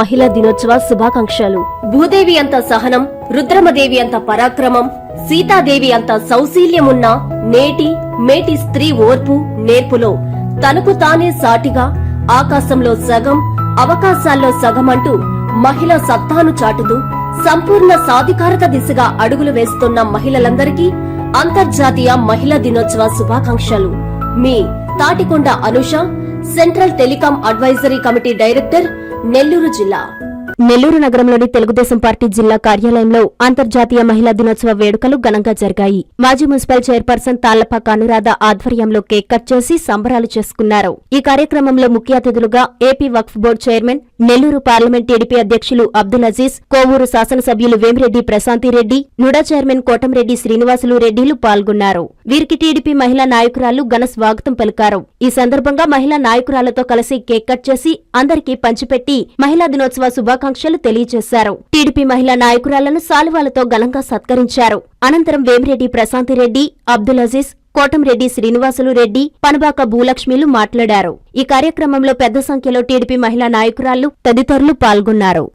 మహిళా దినోత్సవ శుభాకాంక్షలు. భూదేవి అంత సహనం రుద్రమదేవి అంత పరాక్రమం సీతాదేవి అంత సౌశీల్యమున్న నేటి మేటి స్త్రీ ఓర్పు నేర్పులో తనకు తానే సాటిగా ఆకాశంలో సగం అవకాశాల్లో సగం అంటూ మహిళ సత్తాను చాటుతూ సంపూర్ణ సాధికారత దిశగా అడుగులు వేస్తున్న మహిళలందరికీ అంతర్జాతీయ మహిళా దినోత్సవ శుభాకాంక్షలు. మీ Tatikonda Anusha central telecom advisory committee director Nellore జిల్లా. నెల్లూరు నగరంలోని తెలుగుదేశం పార్టీ జిల్లా కార్యాలయంలో అంతర్జాతీయ మహిళా దినోత్సవ వేడుకలు ఘనంగా జరిగాయి. మాజీ మున్సిపల్ చైర్పర్సన్ తాళ్ళపాక అనురాధ ఆధ్వర్యంలో కేక్ కట్ చేసి సంబరాలు చేసుకున్నారు. ఈ కార్యక్రమంలో ముఖ్య అతిథులుగా AP Waqf board chairman Nellore parliament TDP అధ్యక్షులు అబ్దుల్ అజీజ్ కోవూరు శాసనసభ్యులు వేమిరెడ్డి ప్రశాంతిరెడ్డి నుడా చైర్మన్ కోటంరెడ్డి శ్రీనివాసులు రెడ్డిలు పాల్గొన్నారు. వీరికి టీడీపీ మహిళా నాయకురాలు ఘన స్వాగతం పలికారు. ఈ సందర్భంగా మహిళా నాయకురాలతో కలిసి కేక్ కట్ చేసి అందరికీ పంచిపెట్టి మహిళా దినోత్సవ శుభాకాంక్షలు తెలియజేశారు. టీడీపీ మహిళా నాయకురాలను సాలువాలతో ఘనంగా సత్కరించారు. అనంతరం వేమిరెడ్డి ప్రశాంతిరెడ్డి అబ్దుల్ అజీజ్ కోటంరెడ్డి శ్రీనివాసులు రెడ్డి పనబాక భూలక్ష్మిలు మాట్లాడారు. ఈ కార్యక్రమంలో పెద్ద సంఖ్యలో టీడీపీ మహిళా నాయకురాళ్ళు తదితరులు పాల్గొన్నారు.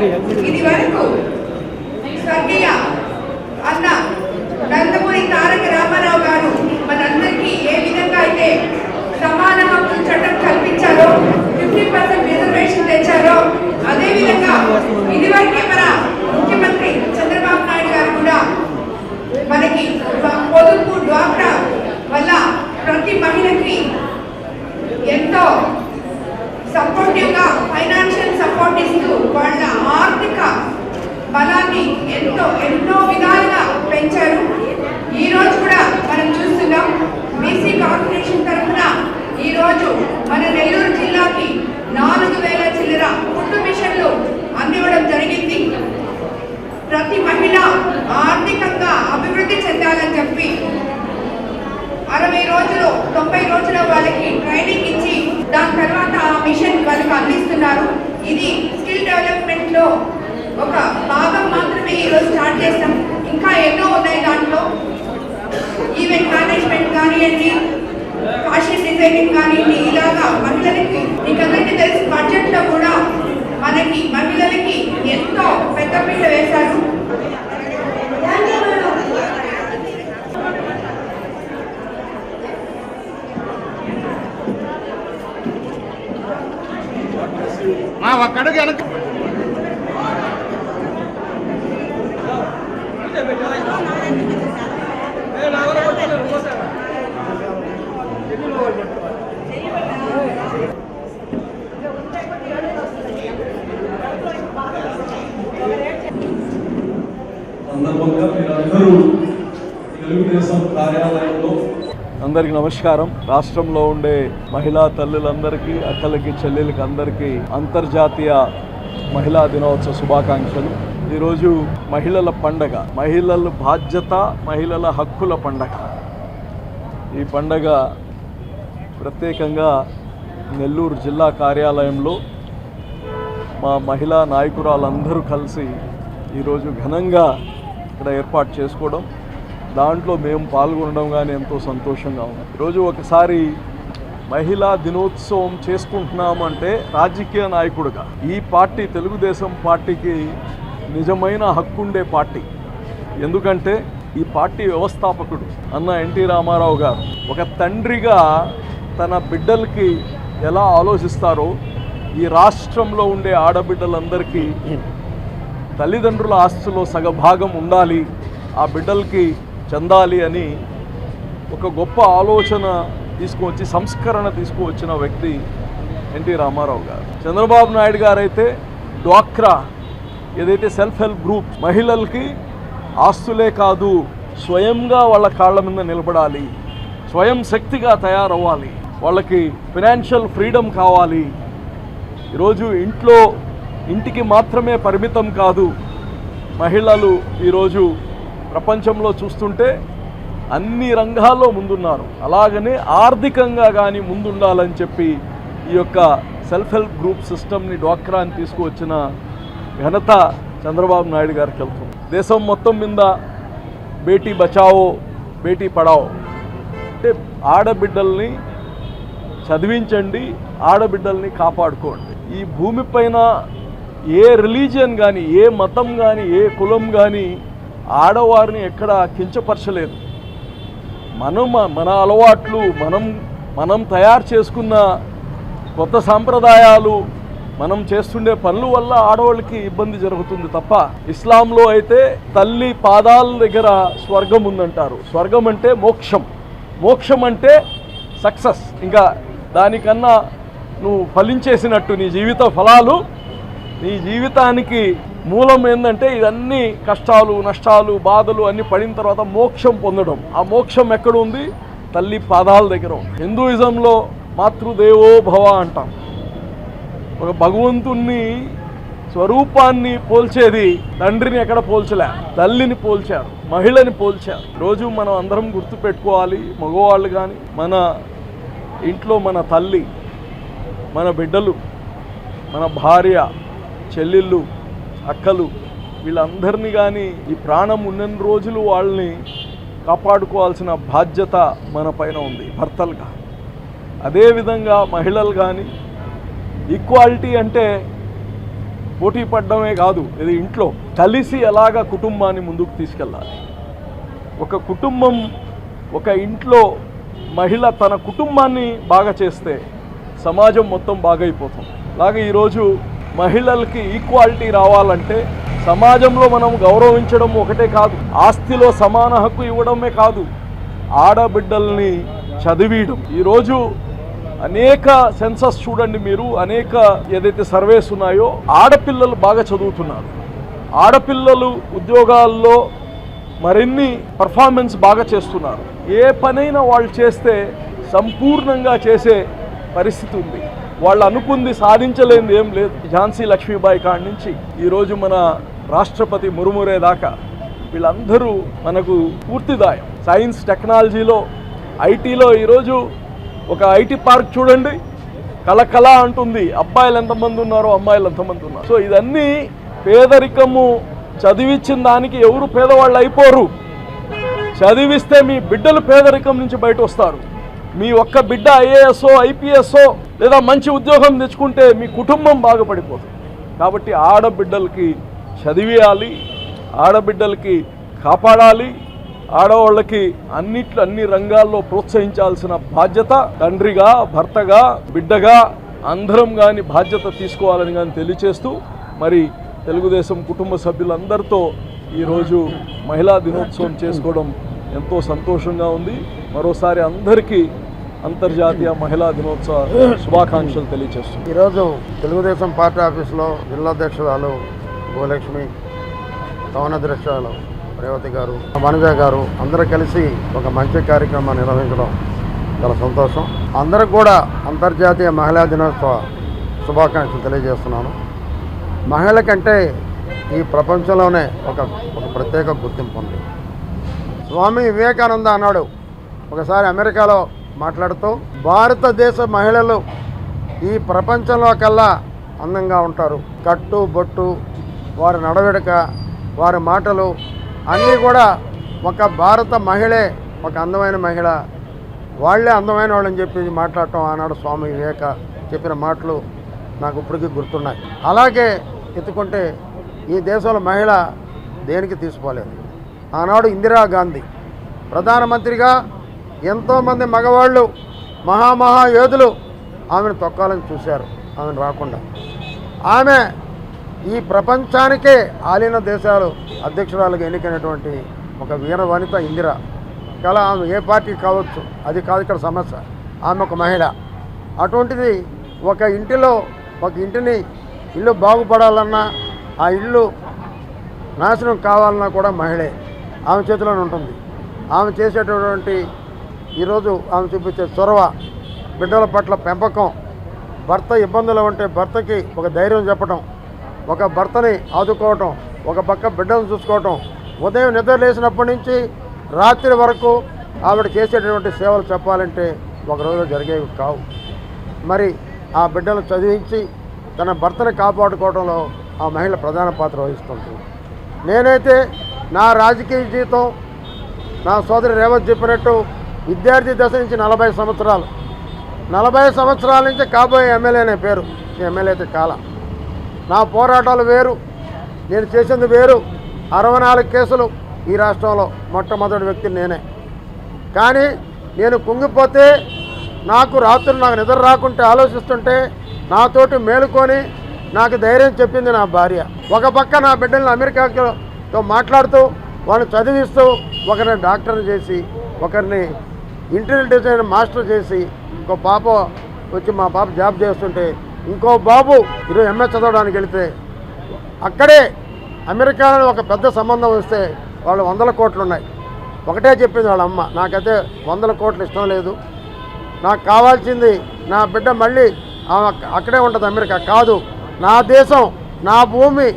ఇది వరకు స్వర్గీయ అన్న నందమూరి తారక రామారావు గారు మనందరికీ ఏ విధంగా అయితే సమాన హక్కుల చట్టం కల్పించారో ఫిఫ్టీ పర్సెంట్ రిజర్వేషన్ తెచ్చారో అదే విధంగా ఇదివరకే మన ముఖ్యమంత్రి చంద్రబాబు నాయుడు గారు కూడా మనకి పొదుపు డ్వాక్రా వల్ల ప్రతి మహిళకి లో ఒక భాగం మాత్రమే ఈరోజు స్టార్ట్ చేస్తాం. ఇంకా ఎన్నో ఉన్నాయి దాంట్లో. ఈవెంట్ మేనేజ్మెంట్ కానివ్వండి ఫ్యాషన్ డిజైనింగ్ కానివ్వండి ఇలాగా మహిళలకి మీకందరికీ తెలిసి బడ్జెట్లో కూడా మనకి మహిళలకి ఎంతో పెద్ద పెద్దపీట వేశారు. మా ఒక్కడికి వెనక అందరికి నమస్కారం. రాష్ట్రంలో ఉండే మహిళా తల్లులందరికీ అక్కలకి చెల్లెలకి అందరికీ అంతర్జాతీయ మహిళా దినోత్సవ శుభాకాంక్షలు. ఈరోజు మహిళల పండగ. మహిళల బాధ్యత మహిళల హక్కుల పండగ. ఈ పండగ ప్రత్యేకంగా నెల్లూరు జిల్లా కార్యాలయంలో మా మహిళా నాయకురాలందరూ కలిసి ఈరోజు ఘనంగా ఇక్కడ ఏర్పాటు చేసుకోవడం దాంట్లో మేము పాల్గొనడం కానీ ఎంతో సంతోషంగా ఉంది. ఈరోజు ఒకసారి మహిళా దినోత్సవం చేసుకుంటున్నామంటే రాజకీయ నాయకుడుగా. ఈ పార్టీ తెలుగుదేశం పార్టీకి నిజమైన హక్కుండే పార్టీ. ఎందుకంటే ఈ పార్టీ వ్యవస్థాపకుడు అన్న ఎన్టీ రామారావు గారు ఒక తండ్రిగా తన బిడ్డలకి ఎలా ఆలోచిస్తారో ఈ రాష్ట్రంలో ఉండే ఆడబిడ్డలందరికీ తల్లిదండ్రుల ఆస్తులో సగభాగం ఉండాలి. ఆ బిడ్డలకి చెందాలి అని ఒక గొప్ప ఆలోచన తీసుకువచ్చి సంస్కరణ తీసుకువచ్చిన వ్యక్తి ఎన్టీ రామారావు గారు. చంద్రబాబు నాయుడు గారు అయితే డ్వాక్రా ఏదైతే సెల్ఫ్ హెల్ప్ గ్రూప్ మహిళలకి ఆస్తులే కాదు స్వయంగా వాళ్ళ కాళ్ళ మీద నిలబడాలి స్వయం శక్తిగా తయారవ్వాలి వాళ్ళకి ఫినాన్షియల్ ఫ్రీడమ్ కావాలి. ఈరోజు ఇంట్లో ఇంటికి మాత్రమే పరిమితం కాదు మహిళలు ఈరోజు ప్రపంచంలో చూస్తుంటే అన్ని రంగాల్లో ముందున్నారు. అలాగనే ఆర్థికంగా కానీ ముందుండాలని చెప్పి ఈ యొక్క సెల్ఫ్ హెల్ప్ గ్రూప్ సిస్టమ్ని డ్వాక్రాని తీసుకువచ్చిన ఘనత చంద్రబాబు నాయుడు గారికి వెళ్తుంది. దేశం మొత్తం మీద బేటీ బచావో బేటీ పడావో. అంటే ఆడబిడ్డల్ని చదివించండి ఆడబిడ్డల్ని కాపాడుకోండి. ఈ భూమిపైన ఏ రిలీజియన్ కానీ ఏ మతం కానీ ఏ కులం కానీ ఆడవారిని ఎక్కడ కించపరచలేదు. మనం మన అలవాట్లు మనం మనం తయారు చేసుకున్న కొత్త సాంప్రదాయాలు మనం చేస్తుండే పనుల వల్ల ఆడవాళ్ళకి ఇబ్బంది జరుగుతుంది తప్ప ఇస్లాంలో అయితే తల్లి పాదాల దగ్గర స్వర్గం ఉందంటారు. స్వర్గం అంటే మోక్షం. మోక్షం అంటే సక్సెస్. ఇంకా దానికన్నా నువ్వు ఫలించేసినట్టు నీ జీవిత ఫలాలు నీ జీవితానికి మూలం ఏంటంటే ఇదన్నీ కష్టాలు నష్టాలు బాధలు అన్నీ పడిన తర్వాత మోక్షం పొందడం. ఆ మోక్షం ఎక్కడ ఉంది తల్లి పాదాల దగ్గర హిందూయిజంలో మాతృదేవో భవ అంటాం. ఒక భగవంతుణ్ణి స్వరూపాన్ని పోల్చేది తండ్రిని ఎక్కడ పోల్చలే? తల్లిని పోల్చారు మహిళని పోల్చారు. రోజు మనం అందరం గుర్తుపెట్టుకోవాలి మగవాళ్ళు కానీ మన ఇంట్లో మన తల్లి మన బిడ్డలు మన భార్య చెల్లెళ్ళు అక్కలు. వీళ్ళందరినీ కానీ ఈ ప్రాణం ఉన్నన్ని రోజులు వాళ్ళని కాపాడుకోవాల్సిన బాధ్యత మన పైన ఉంది భర్తలుగా అదేవిధంగా మహిళలు కానీ ఈక్వాలిటీ అంటే పోటీ పడడమే కాదు ఇది ఇంట్లో కలిసి ఎలాగ కుటుంబాన్ని ముందుకు తీసుకెళ్ళాలి. ఒక కుటుంబం ఒక ఇంట్లో మహిళ తన కుటుంబాన్ని బాగా చేస్తే సమాజం మొత్తం బాగైపోతుంది. అలాగే ఈరోజు మహిళలకి ఈక్వాలిటీ రావాలంటే సమాజంలో మనం గౌరవించడం ఒకటే కాదు ఆస్తిలో సమాన హక్కు ఇవ్వడమే కాదు ఆడబిడ్డల్ని చదివీయడం. ఈరోజు అనేక సెన్సస్ చూడండి మీరు అనేక ఏదైతే సర్వేస్ ఉన్నాయో ఆడపిల్లలు బాగా చదువుతున్నారు. ఆడపిల్లలు ఉద్యోగాల్లో మరిన్ని పర్ఫార్మెన్స్ బాగా చేస్తున్నారు. ఏ పనైనా వాళ్ళు చేస్తే సంపూర్ణంగా చేసే పరిస్థితి ఉంది. వాళ్ళు అనుకుంది సాధించలేనిది ఏం లేదు. ఝాన్సీ లక్ష్మీబాయి కాడి నుంచి ఈరోజు మన రాష్ట్రపతి మురుమురే దాకా వీళ్ళందరూ మనకు పూర్తిదాయం. సైన్స్ టెక్నాలజీలో ఐటీలో ఈరోజు ఒక ఐటీ పార్క్ చూడండి. కలకల అంటుంది. అబ్బాయిలు ఎంతమంది ఉన్నారో అమ్మాయిలు ఎంతమంది ఉన్నారు. సో ఇదన్నీ పేదరికము చదివించిన దానికి ఎవరు పేదవాళ్ళు అయిపోరు. చదివిస్తే మీ బిడ్డలు పేదరికం నుంచి బయట వస్తారు మీ ఒక్క బిడ్డ ఐఏఎస్ఓ ఐపీఎస్ఓ లేదా మంచి ఉద్యోగం తెచ్చుకుంటే మీ కుటుంబం బాగుపడిపోతుంది కాబట్టి ఆడబిడ్డలకి చదివేయాలి ఆడబిడ్డలకి కాపాడాలి ఆడవాళ్ళకి అన్నిట్లో అన్ని రంగాల్లో ప్రోత్సహించాల్సిన బాధ్యత తండ్రిగా భర్తగా బిడ్డగా అందరం కానీ బాధ్యత తీసుకోవాలని కానీ తెలియచేస్తూ మరి తెలుగుదేశం కుటుంబ సభ్యులందరితో ఈరోజు మహిళా దినోత్సవం చేసుకోవడం ఎంతో సంతోషంగా ఉంది. మరోసారి అందరికీ అంతర్జాతీయ మహిళా దినోత్సవ శుభాకాంక్షలు తెలియజేస్తున్నాను ఈరోజు తెలుగుదేశం పార్టీ ఆఫీస్లో జిల్లా అధ్యక్షురాలు భూలక్ష్మి టౌన్ రేవతి గారు మనజ గారు అందరూ కలిసి ఒక మంచి కార్యక్రమాన్ని నిర్వహించడం చాలా సంతోషం. అందరికి కూడా అంతర్జాతీయ మహిళా దినోత్సవ శుభాకాంక్షలు తెలియజేస్తున్నాను. మహిళ కంటే ఈ ప్రపంచంలోనే ఒక ఒక ప్రత్యేక గుర్తింపు ఉంది. స్వామి వివేకానంద అన్నాడు ఒకసారి అమెరికాలో మాట్లాడుతూ భారతదేశ మహిళలు ఈ ప్రపంచంలో కల్లా అందంగా ఉంటారు. కట్టు బొట్టు వారి నడవడిక వారి మాటలు అన్నీ కూడా ఒక భారత మహిళే ఒక అందమైన మహిళ. వాళ్ళే అందమైన వాళ్ళని చెప్పి మాట్లాడటం ఆనాడు స్వామి వివేక చెప్పిన మాటలు నాకు ఇప్పటికీ గుర్తున్నాయి. అలాగే ఎత్తుకుంటే ఈ దేశంలో మహిళ దేనికి తీసుకోలేదు? ఆనాడు ఇందిరాగాంధీ ప్రధానమంత్రిగా ఎంతోమంది మగవాళ్ళు మహామహా యోధులు ఆమెను తొక్కాలని చూశారు. ఆమెను రాకుండా. ఆమె ఈ ప్రపంచానికే ఆలిన దేశాలు అధ్యక్షురాలుగా ఎన్నికైనటువంటి ఒక వీర వనిత ఇందిర. కళ ఆమె ఏ పార్టీ కావచ్చు అది కాదు ఇక్కడ సమస్య. ఆమె ఒక మహిళ. అటువంటిది ఒక ఇంటిలో ఒక ఇంటిని ఇల్లు బాగుపడాలన్నా ఆ ఇల్లు నాశనం కావాలన్నా కూడా మహిళే. ఆమె చేతిలోనే ఉంటుంది. ఆమె చేసేటటువంటి ఈరోజు ఆమె చూపించే చొరవ బిడ్డల పట్ల పెంపకం. భర్త ఇబ్బందులు ఉంటే భర్తకి ఒక ధైర్యం చెప్పడం ఒక భర్తని ఆదుకోవటం ఒక పక్క బిడ్డలను చూసుకోవటం. ఉదయం నిద్ర లేచినప్పటి నుంచి రాత్రి వరకు ఆవిడ చేసేటటువంటి సేవలు చెప్పాలంటే ఒక రోజు జరిగేవి కావు. మరి ఆ బిడ్డను చదివించి తన భర్తను కాపాడుకోవడంలో ఆ మహిళ ప్రధాన పాత్ర వహిస్తుంది నేనైతే నా రాజకీయ జీవితం నా సోదరి రేవత్ చెప్పినట్టు విద్యార్థి దశ నుంచి నలభై సంవత్సరాలు. నలభై సంవత్సరాల నుంచి కాబోయే ఎమ్మెల్యే అనే పేరు. ఎమ్మెల్యే అయితే కాల నా పోరాటాలు వేరు. నేను చేసింది వేరు. అరవై నాలుగు కేసులు ఈ రాష్ట్రంలో మొట్టమొదటి వ్యక్తి నేనే. కానీ నేను కుంగిపోతే నాకు రాత్రులు నాకు నిద్ర రాకుంటే ఆలోచిస్తుంటే నాతోటి మేలుకొని నాకు ధైర్యం చెప్పింది నా భార్య. ఒక పక్క నా బిడ్డలను అమెరికాతో మాట్లాడుతూ వాళ్ళని చదివిస్తూ ఒకరిని డాక్టర్ని చేసి ఒకరిని ఇంటీరియర్ డిజైన్ మాస్టర్ చేసి ఇంకో పాప వచ్చి మా పాప జాబ్ చేస్తుంటే ఇంకో బాబు ఈరోజు ఎంఏ చదవడానికి వెళితే అక్కడే అమెరికాలో ఒక పెద్ద సంబంధం వస్తే వాళ్ళు వందల కోట్లు ఉన్నాయి. ఒకటే చెప్పింది వాళ్ళ అమ్మ నాకైతే వందల కోట్లు ఇష్టం లేదు. నాకు కావాల్సింది నా బిడ్డ మళ్ళీ అక్కడే ఉంటుంది అమెరికా. కాదు నా దేశం నా భూమి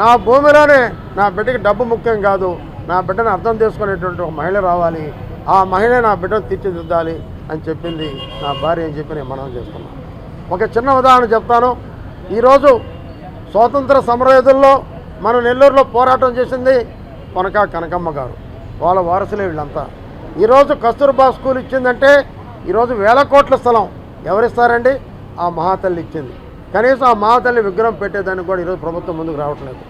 నా భూమిలోనే నా బిడ్డకి డబ్బు ముఖ్యం కాదు. నా బిడ్డను అర్థం చేసుకునేటువంటి ఒక మహిళ రావాలి. ఆ మహిళ నా బిడ్డను తీర్చిదిద్దాలి అని చెప్పింది నా భార్య అని చెప్పి నేను మనం చేస్తున్నాను ఒక చిన్న ఉదాహరణ చెప్తాను. ఈరోజు స్వాతంత్ర సమరయోధుల్లో మన నెల్లూరులో పోరాటం చేసింది కొనక కనకమ్మ గారు వాళ్ళ వారసులే వీళ్ళంతా. ఈరోజు కస్తూర్బా స్కూల్ ఇచ్చిందంటే ఈరోజు వేల కోట్ల స్థలం ఎవరిస్తారండి? ఆ మహాతల్లి ఇచ్చింది. కనీసం ఆ మహాతల్లి విగ్రహం పెట్టేదానికి కూడా ఈరోజు ప్రభుత్వం ముందుకు రావట్లేదు.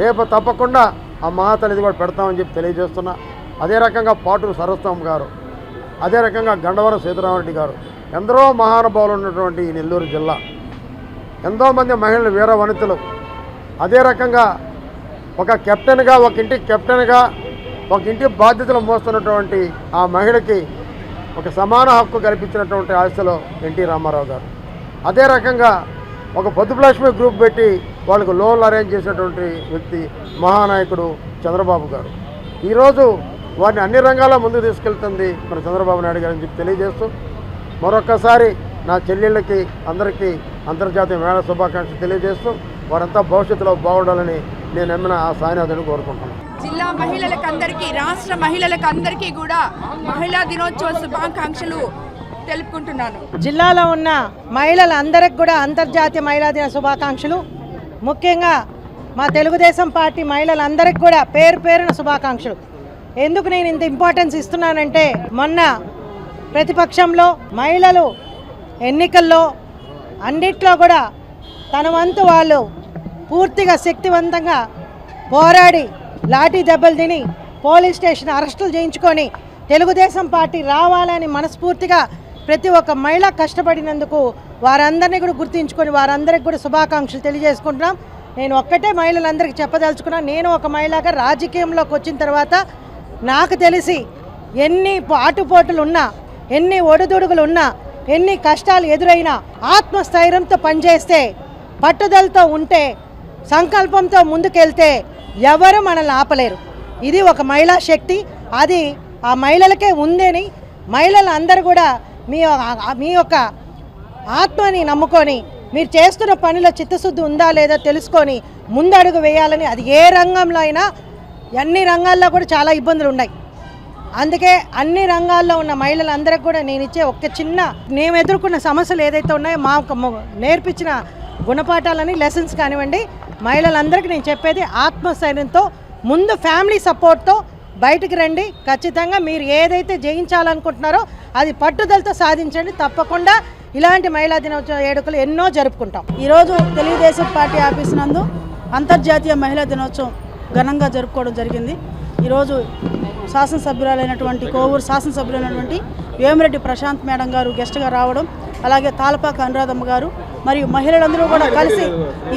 రేపు తప్పకుండా ఆ మహాతల్లిది కూడా పెడతామని చెప్పి తెలియజేస్తున్నా. అదే రకంగా పాటూరు సరస్వం గారు అదే రకంగా గండవరం సీతారామరెడ్డి గారు. ఎందరో మహానుభావులు ఉన్నటువంటి ఈ నెల్లూరు జిల్లా. ఎంతోమంది మహిళలు వీర వనితలు. అదే రకంగా ఒక కెప్టెన్గా ఒక ఇంటి కెప్టెన్గా ఒక ఇంటి బాధ్యతలు మోస్తున్నటువంటి ఆ మహిళకి ఒక సమాన హక్కు కల్పించినటువంటి ఆశలో ఎన్టీ రామారావు గారు. అదే రకంగా ఒక పొద్దులక్ష్మి గ్రూప్ పెట్టి వాళ్ళకు లోన్లు అరేంజ్ చేసినటువంటి వ్యక్తి మహానాయకుడు చంద్రబాబు గారు. ఈరోజు వారిని అన్ని రంగాల్లో ముందుకు తీసుకెళ్తుంది మన చంద్రబాబు నాయుడు గారు అని చెప్పి తెలియజేస్తూ మరొక్కసారి నా చెల్లెళ్ళకి అందరికీ అంతర్జాతీయ మేళ శుభాకాంక్షలు తెలియజేస్తూ వారంతా భవిష్యత్తులో బాగుండాలని నేను నమ్మిన ఆ సాయినాథుని కోరుకుంటున్నాను. జిల్లా మహిళలకు అందరికీ రాష్ట్ర మహిళలకు అందరికీ కూడా మహిళా దినోత్సవ శుభాకాంక్షలు తెలుపుకుంటున్నాను. జిల్లాలో ఉన్న మహిళలందరికి కూడా అంతర్జాతీయ మహిళా దిన శుభాకాంక్షలు. ముఖ్యంగా మా తెలుగుదేశం పార్టీ మహిళలందరికీ కూడా పేరు పేరున శుభాకాంక్షలు. ఎందుకు నేను ఇంత ఇంపార్టెన్స్ ఇస్తున్నానంటే మొన్న ప్రతిపక్షంలో మహిళలు ఎన్నికల్లో అన్నిట్లో కూడా తన వంతు వాళ్ళు పూర్తిగా శక్తివంతంగా పోరాడి లాఠీ దెబ్బలు తిని పోలీస్ స్టేషన్ అరెస్టులు చేయించుకొని తెలుగుదేశం పార్టీ రావాలని మనస్ఫూర్తిగా ప్రతి ఒక్క మహిళ కష్టపడినందుకు వారందరినీ కూడా గుర్తించుకొని వారందరికి కూడా శుభాకాంక్షలు తెలియజేసుకుంటున్నాం. నేను ఒక్కటే మహిళలందరికీ చెప్పదలుచుకున్నా నేను ఒక మహిళగా రాజకీయంలోకి వచ్చిన తర్వాత నాకు తెలిసి ఎన్ని ఆటుపోటులు ఉన్నా ఎన్ని ఒడిదుడుగులు ఉన్నా ఎన్ని కష్టాలు ఎదురైనా ఆత్మస్థైర్యంతో పనిచేస్తే పట్టుదలతో ఉంటే సంకల్పంతో ముందుకెళ్తే ఎవరు మనల్ని ఆపలేరు. ఇది ఒక మహిళా శక్తి అది ఆ మహిళలకే ఉందని మహిళలు అందరూ కూడా మీ మీ యొక్క ఆత్మని నమ్ముకొని మీరు చేస్తున్న పనిలో చిత్తశుద్ధి ఉందా లేదా తెలుసుకొని ముందడుగు వేయాలని అది ఏ రంగంలో అయినా అన్ని రంగాల్లో కూడా చాలా ఇబ్బందులు ఉన్నాయి. అందుకే అన్ని రంగాల్లో ఉన్న మహిళలందరికీ కూడా నేను ఇచ్చే ఒక చిన్న మేము ఎదుర్కొన్న సమస్యలు ఏదైతే ఉన్నాయో మా నేర్పించిన గుణపాఠాలని లెసన్స్ కానివ్వండి మహిళలందరికీ నేను చెప్పేది ఆత్మస్థైర్యంతో ముందు ఫ్యామిలీ సపోర్ట్తో బయటికి రండి. ఖచ్చితంగా మీరు ఏదైతే జయించాలనుకుంటున్నారో అది పట్టుదలతో సాధించండి. తప్పకుండా ఇలాంటి మహిళా దినోత్సవ వేడుకలు ఎన్నో జరుపుకుంటాం. ఈరోజు తెలుగుదేశం పార్టీ ఆఫీస్ నందు అంతర్జాతీయ మహిళా దినోత్సవం ఘనంగా జరుపుకోవడం జరిగింది. ఈరోజు శాసనసభ్యురాలైనటువంటి కోవూరు శాసనసభ్యులైనటువంటి వేమిరెడ్డి ప్రశాంత్ మేడం గారు గెస్ట్గా రావడం అలాగే తాలపాక అనురాధమ్మ గారు మరియు మహిళలందరూ కూడా కలిసి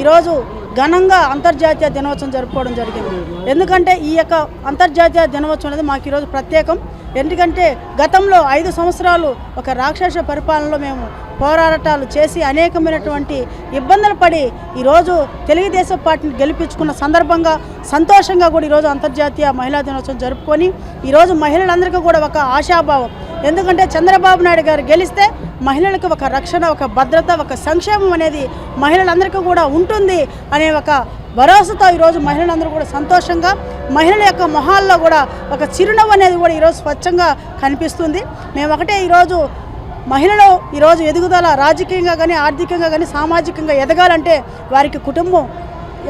ఈరోజు ఘనంగా అంతర్జాతీయ దినోత్సవం జరుపుకోవడం జరిగింది. ఎందుకంటే ఈ యొక్క అంతర్జాతీయ దినోత్సవం అనేది మాకు ఈరోజు ప్రత్యేకం. ఎందుకంటే గతంలో ఐదు సంవత్సరాలు ఒక రాక్షస పరిపాలనలో మేము పోరాటాలు చేసి అనేకమైనటువంటి ఇబ్బందులు పడి ఈరోజు తెలుగుదేశం పార్టీని గెలిపించుకున్న సందర్భంగా సంతోషంగా కూడా ఈరోజు అంతర్జాతీయ మహిళా దినోత్సవం జరుపుకొని ఈరోజు మహిళలందరికీ కూడా ఒక ఆశాభావం. ఎందుకంటే చంద్రబాబు నాయుడు గారు గెలిస్తే మహిళలకు ఒక రక్షణ ఒక భద్రత ఒక సంక్షేమం అనేది మహిళలందరికీ కూడా ఉంటుంది అనే ఒక భరోసాతో ఈరోజు మహిళలందరూ కూడా సంతోషంగా మహిళల యొక్క మొహాల్లో కూడా ఒక చిరునవ్వు అనేది కూడా ఈరోజు స్వచ్ఛంగా కనిపిస్తుంది. మేము ఒకటే ఈరోజు మహిళలు ఈరోజు ఎదుగుదల రాజకీయంగా కానీ ఆర్థికంగా కానీ సామాజికంగా ఎదగాలంటే వారికి కుటుంబం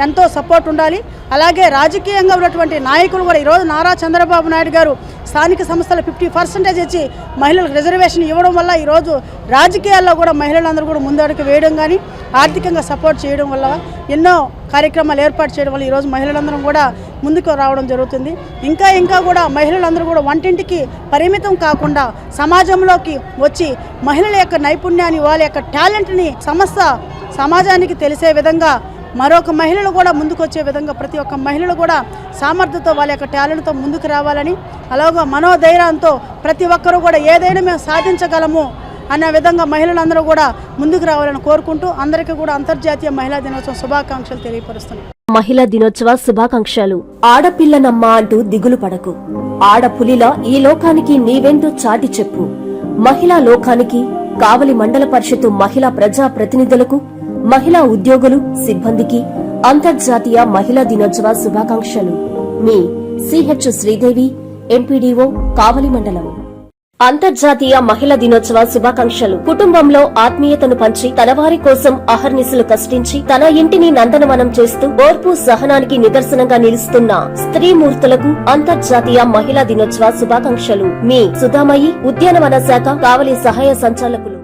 ఎంతో సపోర్ట్ ఉండాలి. అలాగే రాజకీయంగా ఉన్నటువంటి నాయకులు కూడా ఈరోజు నారా చంద్రబాబు నాయుడు గారు స్థానిక సంస్థల ఫిఫ్టీ పర్సెంటేజ్ ఇచ్చి మహిళలకు రిజర్వేషన్ ఇవ్వడం వల్ల ఈరోజు రాజకీయాల్లో కూడా మహిళలందరూ కూడా ముందడుగు వేయడం కానీ ఆర్థికంగా సపోర్ట్ చేయడం వల్ల ఎన్నో కార్యక్రమాలు ఏర్పాటు చేయడం వల్ల ఈరోజు మహిళలందరం కూడా ముందుకు రావడం జరుగుతుంది. ఇంకా ఇంకా కూడా మహిళలందరూ కూడా వంటింటికి పరిమితం కాకుండా సమాజంలోకి వచ్చి మహిళల యొక్క నైపుణ్యాన్ని వాళ్ళ యొక్క టాలెంట్ని సమస్త సమాజానికి తెలిసే విధంగా మరొక మహిళలు కూడా ముందుకొచ్చే విధంగా ప్రతి ఒక్క మహిళలు కూడా సామర్థ్యంతో వాళ్ళ యొక్క టాలెంట్తో ముందుకు రావాలని అలాగే మనోధైర్యంతో ప్రతి ఒక్కరూ కూడా ఏదైనా మేము సాధించగలము అనే విధంగా మహిళలందరూ కూడా ముందుకు రావాలని కోరుకుంటూ అందరికీ కూడా అంతర్జాతీయ మహిళా దినోత్సవం శుభాకాంక్షలు తెలియపరుస్తున్నాను మహిళా దినోత్సవ శుభాకాంక్షలు. ఆడపిల్లనమ్మ అంటూ దిగులు పడకు. ఆడపులిలా ఈ లోకానికి నీవెంతో చాటి చెప్పు. మహిళా లోకానికి కావలి మండల పరిషత్తు మహిళా ప్రజా ప్రతినిధులకు మహిళా ఉద్యోగులు సిబ్బందికి అంతర్జాతీయ మహిళా దినోత్సవ శుభాకాంక్షలు. మీ సిహెచ్ శ్రీదేవి ఎంపీడీఓ కావలి మండలం. అంతర్జాతీయ మహిళా దినోత్సవ శుభాకాంక్షలు. కుటుంబంలో ఆత్మీయతను పంచి తనవారి కోసం అహర్నిశలు కష్టించి తన ఇంటిని నందనవనం చేస్తూ ఓర్పు సహనానికి నిదర్శనంగా నిలుస్తున్న స్త్రీమూర్తులకు అంతర్జాతీయ మహిళా దినోత్సవ శుభాకాంక్షలు. మీ సుధామయి ఉద్యానవన శాఖ కావలి సహాయ సంచాలకులు.